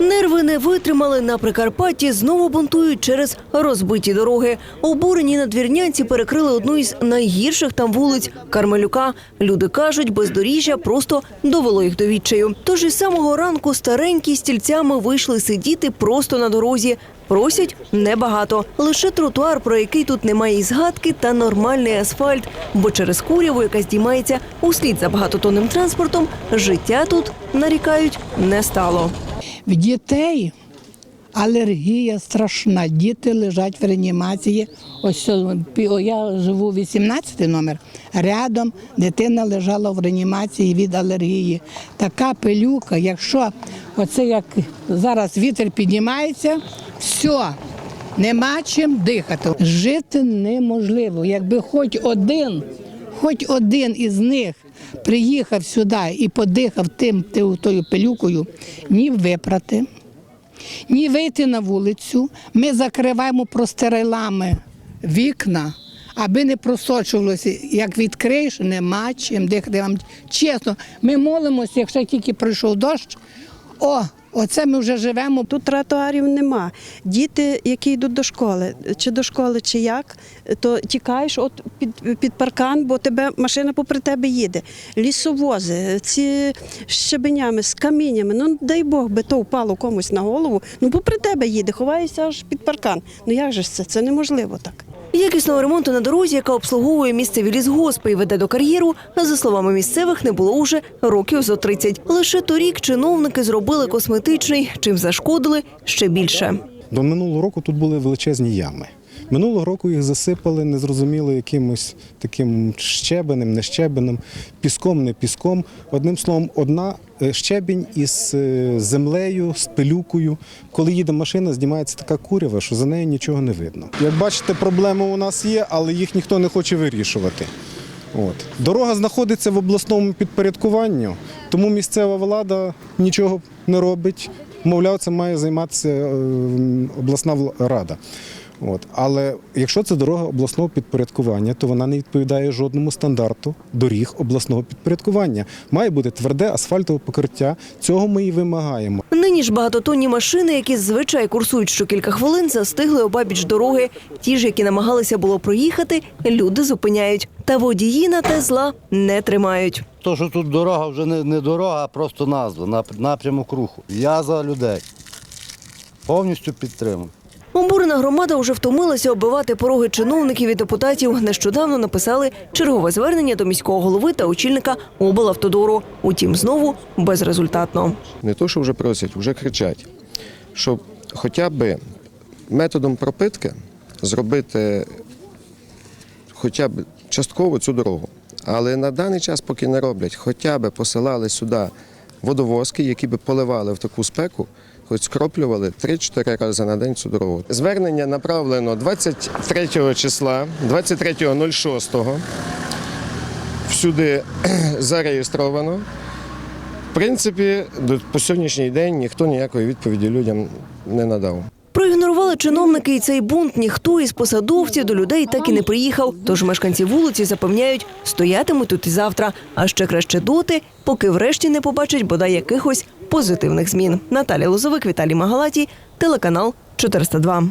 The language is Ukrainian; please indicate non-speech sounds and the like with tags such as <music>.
Нерви не витримали на Прикарпатті. Знову бунтують через розбиті дороги. Обурені надвірнянці перекрили одну із найгірших там вулиць Кармелюка. Люди кажуть, бездоріжжя просто довело їх до відчаю. Тож із самого ранку старенькі стільцями вийшли сидіти просто на дорозі. Просять небагато. Лише тротуар, про який тут немає і згадки, та нормальний асфальт. Бо через куряву, яка здіймається услід за багатотонним транспортом, життя тут нарікають не стало. В дітей алергія страшна. Діти лежать в реанімації. Ось я живу 18 номер. Рядом дитина лежала в реанімації від алергії. Така пилюка, якщо оце як зараз вітер піднімається, все. Нема чим дихати. Жити неможливо. Якби хоч один, хоч один із них приїхав сюди і подихав тим тою пилюкою, ні випрати, ні вийти на вулицю. Ми закриваємо простирайлами вікна, аби не просочувалося. Як відкриєш, нема чим дихати. Чесно, ми молимося, якщо тільки прийшов дощ. О, оце ми вже живемо. Тут тротуарів нема. Діти, які йдуть до школи, чи до школи, чи як, то тікаєш от під, під паркан, бо тебе машина попри тебе їде. Лісовози, ці з щебенями, з каміннями. Ну дай Бог би то впало комусь на голову. Ну попри тебе їде, ховаєшся аж під паркан. Ну як же це? Це неможливо так. Якісного ремонту на дорозі, яка обслуговує місцеві лісгоспи і веде до кар'єру, за словами місцевих, не було уже років зо 30. Лише торік чиновники зробили косметичний, чим зашкодили ще більше. До минулого року тут були величезні ями. Минулого року їх засипали незрозуміло якимось таким щебенем, не піском, не піском. Одним словом, одна е, щебінь із е, землею, з пилюкою. Коли їде машина, знімається така курява, що за нею нічого не видно. Як бачите, проблеми у нас є, але їх ніхто не хоче вирішувати. От. Дорога знаходиться в обласному підпорядкуванні, тому місцева влада нічого не робить. Мовляв, це має займатися е, обласна рада. От. Але якщо це дорога обласного підпорядкування, то вона не відповідає жодному стандарту доріг обласного підпорядкування. Має бути тверде асфальтове покриття. Цього ми і вимагаємо. Нині ж багатотонні машини, які зазвичай курсують щокілька хвилин, застигли обабіч дороги. Ті ж, які намагалися було проїхати, люди зупиняють. Та водії на те зла не тримають. То, що тут дорога вже не, не дорога, а просто назва, нап- напрямок руху. Я за людей. Повністю підтримую. Обурена громада вже втомилася оббивати пороги чиновників і депутатів. Нещодавно написали чергове звернення до міського голови та очільника облавтодору. Утім, знову безрезультатно. Не то, що вже просять, вже кричать, щоб хоча б методом пропитки зробити хоча б частково цю дорогу. Але на даний час, поки не роблять, хоча б посилали сюди водовозки, які би поливали в таку спеку, хоч скроплювали 3-4 рази на день цю дорогу. Звернення направлено 23 числа, 23.06. Всюди <clears throat> зареєстровано. В принципі, по сьогоднішній день ніхто ніякої відповіді людям не надав. Проігнорували чиновники і цей бунт. Ніхто із посадовців до людей так і не приїхав. Тож мешканці вулиці запевняють, стоятимуть тут і завтра. А ще краще доти, поки врешті не побачать бодай якихось позитивних змін. Наталя Лозовик, Віталій Магалаті, телеканал 402.